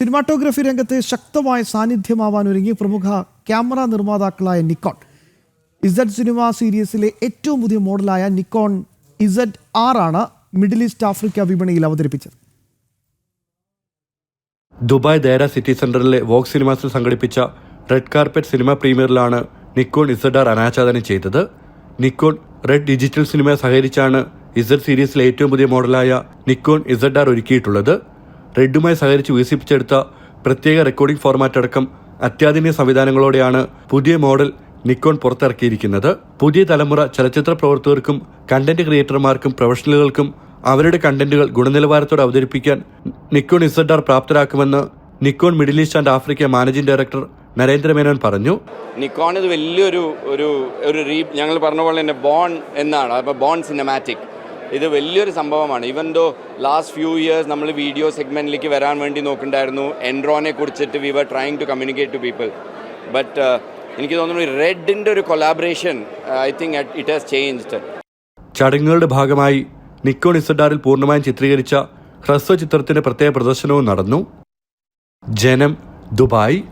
Cinematography രംഗത്തെ ശക്തമായ സാന്നിധ്യമാവാൻ ഒരുങ്ങി പ്രമുഖ ക്യാമറ നിർമ്മാതാക്കളായ നിക്കോൺ. ഇസഡ് സിനിമ സീരീസിലെ ഏറ്റവും പുതിയ മോഡലായ നിക്കോൺ ഇസഡ് ആർ ആണ് മിഡിൽ ഈസ്റ്റ് ആഫ്രിക്ക വിപണിയിൽ അവതരിപ്പിച്ചത്. ദുബായ് ദേര സിറ്റി സെന്ററിലെ വോക് സിനിമാസിൽ സംഘടിപ്പിച്ച റെഡ് കാർപ്പറ്റ് സിനിമ പ്രീമിയറിലാണ് നിക്കോൺ ഇസഡ് ആർ അനാച്ഛാദനം ചെയ്തത്. നിക്കോൺ റെഡ് ഡിജിറ്റൽ സിനിമയെ സഹകരിച്ചാണ് ഇസഡ് സീരീസിലെ ഏറ്റവും പുതിയ മോഡലായ നിക്കോൺ ഇസഡ് ആർ ഒരുക്കിയിട്ടുള്ളത്. റെഡുമായി സഹകരിച്ച് വികസിപ്പിച്ചെടുത്ത പ്രത്യേക റെക്കോർഡിംഗ് ഫോർമാറ്റ് അടക്കം അത്യാധുനിക സംവിധാനങ്ങളോടെയാണ് പുതിയ മോഡൽ നിക്കോൺ പുറത്തിറക്കിയിരിക്കുന്നത്. പുതിയ തലമുറ ചലച്ചിത്ര പ്രവർത്തകർക്കും കണ്ടന്റ് ക്രിയേറ്റർമാർക്കും പ്രൊഫഷണലുകൾക്കും അവരുടെ കണ്ടന്റുകൾ ഗുണനിലവാരത്തോടെ അവതരിപ്പിക്കാൻ Nikon Z R പ്രാപ്തരാക്കുമെന്ന് Nikon middle east and Africa managing director Narendra Menon പറഞ്ഞു. നിക്കോൺ ഇത് വലിയൊരു ഒരു ഒരു റീ ഞങ്ങൾ പറഞ്ഞ പോലെ തന്നെ ബോൺ എന്നാണ്. അപ്പോൾ ബോൺ സിനിമാറ്റിക് ഇത് വലിയൊരു സംഭവമാണ്. Even though last few years നമ്മൾ വീഡിയോ സെഗ്മെന്റിലേക്ക് വരാൻ വേണ്ടി നോക്കുന്നുണ്ടായിരുന്നു എൻഡ്രോനെ കുറിച്ചിട്ട് we were trying to communicate to people but എനിക്ക് തോന്നുന്നു റെഡിന്റെ ഒരു collaboration I think it has changed ചടങ്ങുകളുടെ ഭാഗമായി നിക്കോൺ ഇസഡാറിൽ പൂർണമായും ചിത്രീകരിച്ച ഹ്രസ്വ ചിത്രത്തിന്റെ പ്രത്യേക പ്രദർശനവും നടന്നു. ജനം ദുബായ്.